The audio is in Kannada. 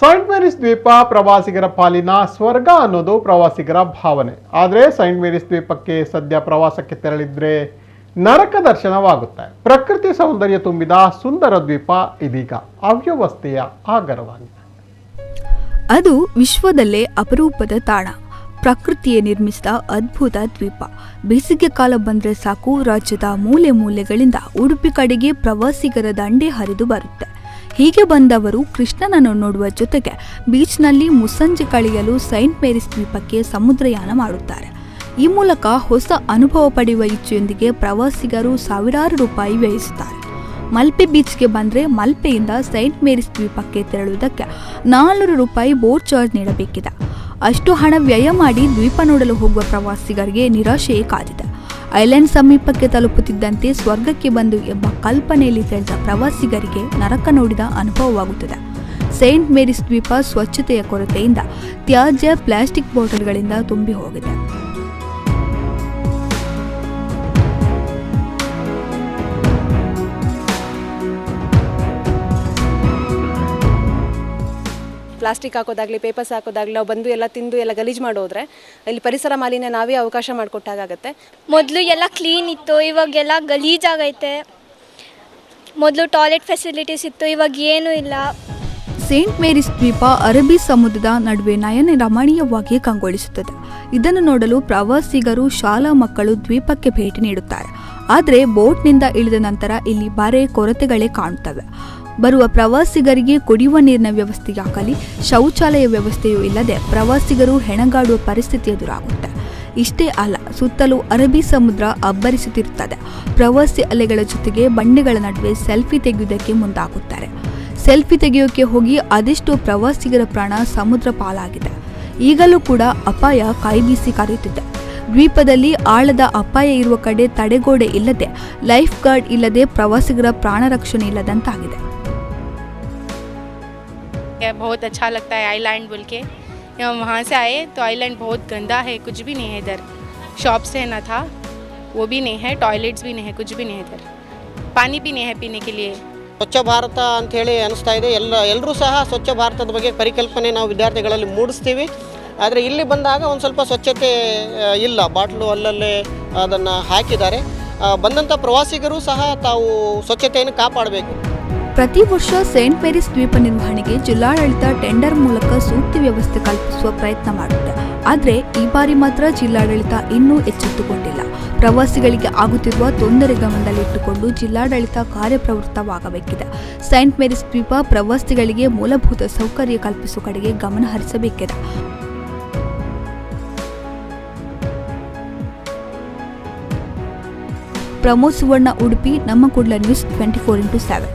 ಸೈಂಟ್ ಮೇರಿಸ್ ದ್ವೀಪ ಪ್ರವಾಸಿಗರ ಪಾಲಿನ ಸ್ವರ್ಗ ಅನ್ನೋದು ಪ್ರವಾಸಿಗರ ಭಾವನೆ. ಆದರೆ ಸೈಂಟ್ ಮೇರಿಸ್ ದ್ವೀಪಕ್ಕೆ ಸದ್ಯ ಪ್ರವಾಸಕ್ಕೆ ತೆರಳಿದ್ರೆ ನರಕ ದರ್ಶನವಾಗುತ್ತೆ. ಪ್ರಕೃತಿ ಸೌಂದರ್ಯ ತುಂಬಿದ ಸುಂದರ ದ್ವೀಪ ಇದೀಗ. ಅವ್ಯವಸ್ಥೆಯ ಆಗರವಾಗಿದೆ. ಅದು ವಿಶ್ವದಲ್ಲೇ ಅಪರೂಪದ ತಾಣ. ಪ್ರಕೃತಿಯೇ ನಿರ್ಮಿಸಿದ ಅದ್ಭುತ ದ್ವೀಪ. ಬೇಸಿಗೆ ಕಾಲ ಬಂದರೆ ಸಾಕು ರಾಜ್ಯದ ಮೂಲೆ ಮೂಲೆಗಳಿಂದ ಉಡುಪಿ ಕಡೆಗೆ ಪ್ರವಾಸಿಗರ ದಂಡೆ ಹರಿದು ಬರುತ್ತೆ. ಹೀಗೆ ಬಂದವರು ಕೃಷ್ಣನನ್ನು ನೋಡುವ ಜೊತೆಗೆ ಬೀಚ್ನಲ್ಲಿ ಮುಸ್ಸಂಜೆ ಕಳೆಯಲು ಸೈಂಟ್ ಮೇರಿಸ್ ದ್ವೀಪಕ್ಕೆ ಸಮುದ್ರಯಾನ ಮಾಡುತ್ತಾರೆ. ಈ ಮೂಲಕ ಹೊಸ ಅನುಭವ ಪಡೆಯುವ ಇಚ್ಛೆಯೊಂದಿಗೆ ಪ್ರವಾಸಿಗರು ಸಾವಿರಾರು ರೂಪಾಯಿ ವ್ಯಯಿಸುತ್ತಾರೆ. ಮಲ್ಪೆ ಬೀಚ್ಗೆ ಬಂದರೆ ಮಲ್ಪೆಯಿಂದ ಸೈಂಟ್ ಮೇರಿಸ್ ದ್ವೀಪಕ್ಕೆ ತೆರಳುವುದಕ್ಕೆ ನಾನ್ನೂರು ರೂಪಾಯಿ ಬೋಟ್ ಚಾರ್ಜ್ ನೀಡಬೇಕಿದೆ. ಅಷ್ಟು ಹಣ ವ್ಯಯ ಮಾಡಿ ದ್ವೀಪ ನೋಡಲು ಹೋಗುವ ಪ್ರವಾಸಿಗರಿಗೆ ನಿರಾಶೆಯೇ ಕಾದಿದೆ. ಐಲ್ಯಾಂಡ್ ಸಮೀಪಕ್ಕೆ ತಲುಪುತ್ತಿದ್ದಂತೆ ಸ್ವರ್ಗಕ್ಕೆ ಬಂದು ಎಂಬ ಕಲ್ಪನೆಯಲ್ಲಿ ತೆರೆದ ಪ್ರವಾಸಿಗರಿಗೆ ನರಕ ನೋಡಿದ ಅನುಭವವಾಗುತ್ತದೆ. ಸೇಂಟ್ ಮೇರಿಸ್ ದ್ವೀಪ ಸ್ವಚ್ಛತೆಯ ಕೊರತೆಯಿಂದ ತ್ಯಾಜ್ಯ ಪ್ಲಾಸ್ಟಿಕ್ ಬಾಟಲ್ಗಳಿಂದ ತುಂಬಿ ಹೋಗಿದೆ. ಪ್ಲಾಸ್ಟಿಕ್ ಹಾಕೋದಾಗಲಿ ಪೇಪರ್ಸ್ ಹಾಕೋದಾಗಲಿ ನಾವು ಬಂದು ಎಲ್ಲ ತಿಂದು ಎಲ್ಲ ಗಲೀಜು ಮಾಡೋದ್ರೆ ಇಲ್ಲಿ ಪರಿಸರ ಮಾಲಿನ್ಯ ನಾವೇ ಅವಕಾಶ ಮಾಡಿಕೊಟ್ಟಾಗತ್ತೆ ಮೊದಲು ಎಲ್ಲ ಕ್ಲೀನ್ ಇತ್ತು ಇವಾಗೆಲ್ಲ ಗಲೀಜಾಗೈತೆ ಮೊದಲು ಟಾಯ್ಲೆಟ್ ಫೆಸಿಲಿಟೀಸ್ ಇತ್ತು ಇವಾಗ ಏನೂ ಇಲ್ಲ. ಸೇಂಟ್ ಮೇರಿಸ್ ದ್ವೀಪ ಅರಬ್ಬಿ ಸಮುದ್ರದ ನಡುವೆ ನಯನ ರಮಣೀಯವಾಗಿ ಕಂಗೊಳಿಸುತ್ತದೆ. ಇದನ್ನು ನೋಡಲು ಪ್ರವಾಸಿಗರು ಶಾಲಾ ಮಕ್ಕಳು ದ್ವೀಪಕ್ಕೆ ಭೇಟಿ ನೀಡುತ್ತಾರೆ. ಆದರೆ ಬೋಟ್ನಿಂದ ಇಳಿದ ನಂತರ ಇಲ್ಲಿ ಬರೆ ಕೊರತೆಗಳೇ ಕಾಣುತ್ತವೆ. ಬರುವ ಪ್ರವಾಸಿಗರಿಗೆ ಕುಡಿಯುವ ನೀರಿನ ವ್ಯವಸ್ಥೆಯಾಗಲಿ, ಶೌಚಾಲಯ ವ್ಯವಸ್ಥೆಯೂ ಇಲ್ಲದೆ ಪ್ರವಾಸಿಗರು ಹೆಣಗಾಡುವ ಪರಿಸ್ಥಿತಿ ಎದುರಾಗುತ್ತೆ. ಇಷ್ಟೇ ಅಲ್ಲ, ಸುತ್ತಲೂ ಅರಬ್ಬಿ ಸಮುದ್ರ ಅಬ್ಬರಿಸುತ್ತಿರುತ್ತದೆ. ಪ್ರವಾಸಿ ಅಲೆಗಳ ಜೊತೆಗೆ ಬಂಡೆಗಳ ನಡುವೆ ಸೆಲ್ಫಿ ತೆಗೆಯುವುದಕ್ಕೆ ಮುಂದಾಗುತ್ತಾರೆ. ಸೆಲ್ಫಿ ತೆಗೆಯೋಕೆ ಹೋಗಿ ಅದೆಷ್ಟೋ ಪ್ರವಾಸಿಗರ ಪ್ರಾಣ ಸಮುದ್ರ ಪಾಲಾಗಿದೆ. ಈಗಲೂ ಕೂಡ ಅಪಾಯ ಕಾಯ್ಬೀಸಿ ಕರೆಯುತ್ತಿದೆ. ದ್ವೀಪದಲ್ಲಿ ಆಳದ ಅಪಾಯ ಇರುವ ಕಡೆ ತಡೆಗೋಡೆ ಇಲ್ಲದೆ, ಲೈಫ್ ಗಾರ್ಡ್ ಇಲ್ಲದೆ ಪ್ರವಾಸಿಗರ ಪ್ರಾಣ ರಕ್ಷಣೆ ಇಲ್ಲದಂತಾಗಿದೆ. है बहुत अच्छा लगता है आइलैंड बोल के हम वहाँ से आए तो आइलैंड बहुत गंदा है कुछ भी नहीं है इधर शॉप्स है ना था वो भी नहीं है टॉयलेट्स भी नहीं है कुछ भी नहीं है इधर पानी भी नहीं है पीने के लिए ಸ್ವಚ್ಛ ಭಾರತ ಅಂಥೇಳಿ ಅನಿಸ್ತಾ ಇದೆ ಎಲ್ಲ ಎಲ್ಲರೂ ಸಹ ಸ್ವಚ್ಛ ಭಾರತದ ಬಗ್ಗೆ ಪರಿಕಲ್ಪನೆ ನಾವು ವಿದ್ಯಾರ್ಥಿಗಳಲ್ಲಿ ಮೂಡಿಸ್ತೀವಿ ಆದರೆ ಇಲ್ಲಿ ಬಂದಾಗ ಒಂದು ಸ್ವಲ್ಪ ಸ್ವಚ್ಛತೆ ಆ, ಇಲ್ಲ ಬಾಟ್ಲು ಅಲ್ಲಲ್ಲೇ ಅದನ್ನು ಹಾಕಿದ್ದಾರೆ ಆ, ಬಂದಂಥ ಪ್ರವಾಸಿಗರು ಸಹ ತಾವು ಸ್ವಚ್ಛತೆಯನ್ನು ಕಾಪಾಡಬೇಕು ಪ್ರತಿ ವರ್ಷ ಸೇಂಟ್ ಮೇರಿಸ್ ದ್ವೀಪ ನಿರ್ವಹಣೆಗೆ ಜಿಲ್ಲಾಡಳಿತ ಟೆಂಡರ್ ಮೂಲಕ ಸೂಕ್ತ ವ್ಯವಸ್ಥೆ ಕಲ್ಪಿಸುವ ಪ್ರಯತ್ನ ಮಾಡುತ್ತೆ. ಆದರೆ ಈ ಬಾರಿ ಮಾತ್ರ ಜಿಲ್ಲಾಡಳಿತ ಇನ್ನೂ ಎಚ್ಚೆತ್ತುಕೊಂಡಿಲ್ಲ. ಪ್ರವಾಸಿಗಳಿಗೆ ಆಗುತ್ತಿರುವ ತೊಂದರೆ ಗಮನದಲ್ಲಿಟ್ಟುಕೊಂಡು ಜಿಲ್ಲಾಡಳಿತ ಕಾರ್ಯಪ್ರವೃತ್ತವಾಗಬೇಕಿದೆ. ಸೈಂಟ್ ಮೇರಿಸ್ ದ್ವೀಪ ಪ್ರವಾಸಿಗಳಿಗೆ ಮೂಲಭೂತ ಸೌಕರ್ಯ ಕಲ್ಪಿಸುವ ಕಡೆಗೆ ಗಮನ ಹರಿಸಬೇಕಿದೆ. ಪ್ರಮೋದ್ ಸುವರ್ಣ ಉಡುಪಿ, ನಮ್ಮ ಕೂಡಲ news twenty four into seven.